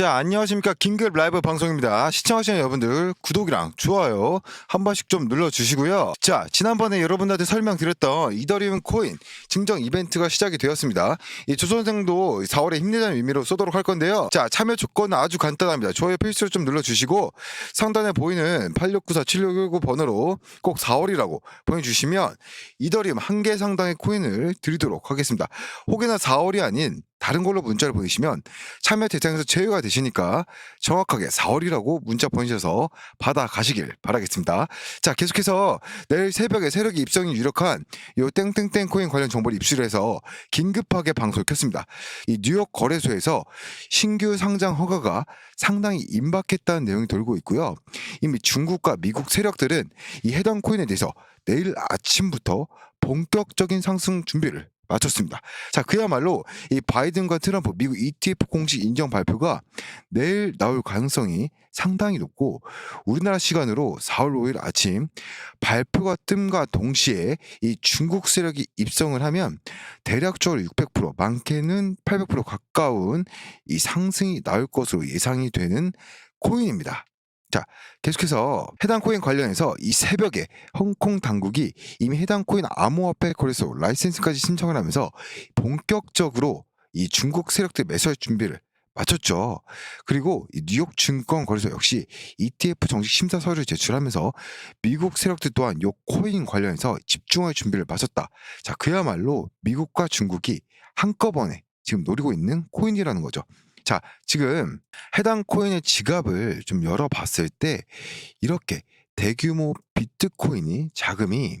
자, 안녕하십니까. 긴급 라이브 방송입니다. 시청하시는 여러분들, 구독이랑 좋아요 한 번씩 좀 눌러주시고요. 자, 지난번에 여러분들한테 설명드렸던 이더리움 코인 증정 이벤트가 시작이 되었습니다. 이 조선생도 4월에 힘내자는 의미로 쏘도록 할 건데요. 자, 참여 조건은 아주 간단합니다. 좋아요 필수로 좀 눌러주시고, 상단에 보이는 8694-7619 번호로 꼭 4월이라고 보내주시면 이더리움 한 개 상당의 코인을 드리도록 하겠습니다. 혹여나 4월이 아닌 다른 걸로 문자를 보내시면 참여 대상에서 제외가 되시니까 정확하게 4월이라고 문자 보내셔서 받아 가시길 바라겠습니다. 자, 계속해서 내일 새벽에 세력이 입성이 유력한 요 땡땡땡 코인 관련 정보를 입수를 해서 긴급하게 방송을 켰습니다. 이 뉴욕 거래소에서 신규 상장 허가가 상당히 임박했다는 내용이 돌고 있고요. 이미 중국과 미국 세력들은 이 해당 코인에 대해서 내일 아침부터 본격적인 상승 준비를 마쳤습니다. 자, 그야말로 이 바이든과 트럼프 미국 ETF 공식 인정 발표가 내일 나올 가능성이 상당히 높고 우리나라 시간으로 4월 5일 아침 발표가 뜸과 동시에 이 중국 세력이 입성을 하면 대략적으로 600% 많게는 800% 가까운 이 상승이 나올 것으로 예상이 되는 코인입니다. 자, 계속해서 해당 코인 관련해서 이 새벽에 홍콩 당국이 이미 해당 코인 암호화폐 거래소 라이센스까지 신청을 하면서 본격적으로 이 중국 세력들 매수할 준비를 마쳤죠. 그리고 이 뉴욕 증권 거래소 역시 ETF 정식 심사 서류를 제출하면서 미국 세력들 또한 요 코인 관련해서 집중할 준비를 마쳤다. 자, 그야말로 미국과 중국이 한꺼번에 지금 노리고 있는 코인이라는 거죠. 자, 지금 해당 코인의 지갑을 좀 열어봤을 때 이렇게 대규모 비트코인이 자금이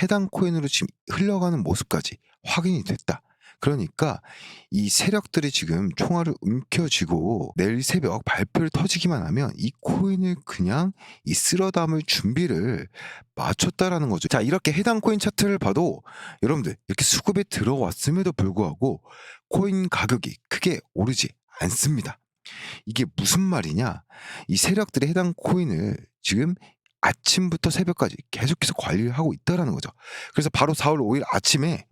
해당 코인으로 지금 흘러가는 모습까지 확인이 됐다. 그러니까 이 세력들이 지금 총알을 움켜쥐고 내일 새벽 발표를 터지기만 하면 이 코인을 그냥 이 쓸어 담을 준비를 마쳤다라는 거죠. 자, 이렇게 해당 코인 차트를 봐도 여러분들 이렇게 수급에 들어왔음에도 불구하고 코인 가격이 크게 오르지 않습니다. 이게 무슨 말이냐? 이 세력들이 해당 코인을 지금 아침부터 새벽까지 계속해서 관리를 하고 있다라는 거죠. 그래서 바로 4월 5일 아침에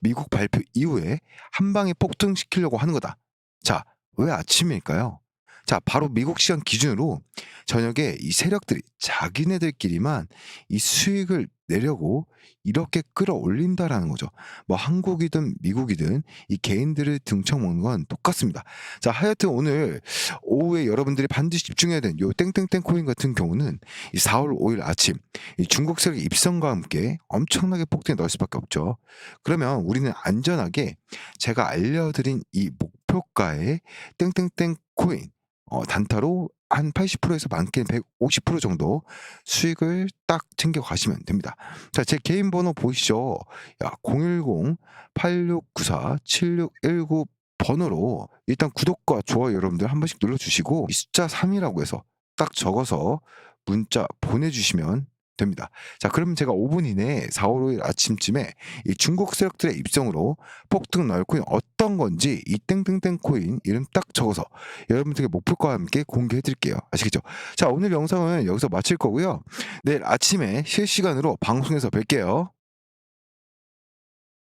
미국 발표 이후에 한 방에 폭등시키려고 하는 거다. 자, 왜 아침일까요? 자, 바로 미국 시간 기준으로 저녁에 이 세력들이 자기네들끼리만 이 수익을 내려고 이렇게 끌어올린다라는 거죠. 뭐 한국이든 미국이든 이 개인들을 등쳐먹는 건 똑같습니다. 자, 하여튼 오늘 오후에 여러분들이 반드시 집중해야 되는 요 땡땡땡 코인 같은 경우는 이 4월 5일 아침 이 중국 세력 입성과 함께 엄청나게 폭등이 넣을 수밖에 없죠. 그러면 우리는 안전하게 제가 알려드린 이 목표가의 땡땡땡 코인 어, 단타로 한 80%에서 많게는 150% 정도 수익을 딱 챙겨 가시면 됩니다. 자, 제 개인 번호 보이시죠? 야, 010-8694-7619 번호로 일단 구독과 좋아요 여러분들 한 번씩 눌러주시고 이 숫자 3이라고 해서 딱 적어서 문자 보내주시면 됩니다. 자, 그러면 제가 5분 이내에 4월 5일 아침쯤에 이 중국 세력들의 입성으로 폭등 넣을 코인 어떤 건지 이 땡땡땡 코인 이름 딱 적어서 여러분들께 목표과 함께 공개해 드릴게요. 아시겠죠? 자, 오늘 영상은 여기서 마칠 거고요. 내일 아침에 실시간으로 방송에서 뵐게요.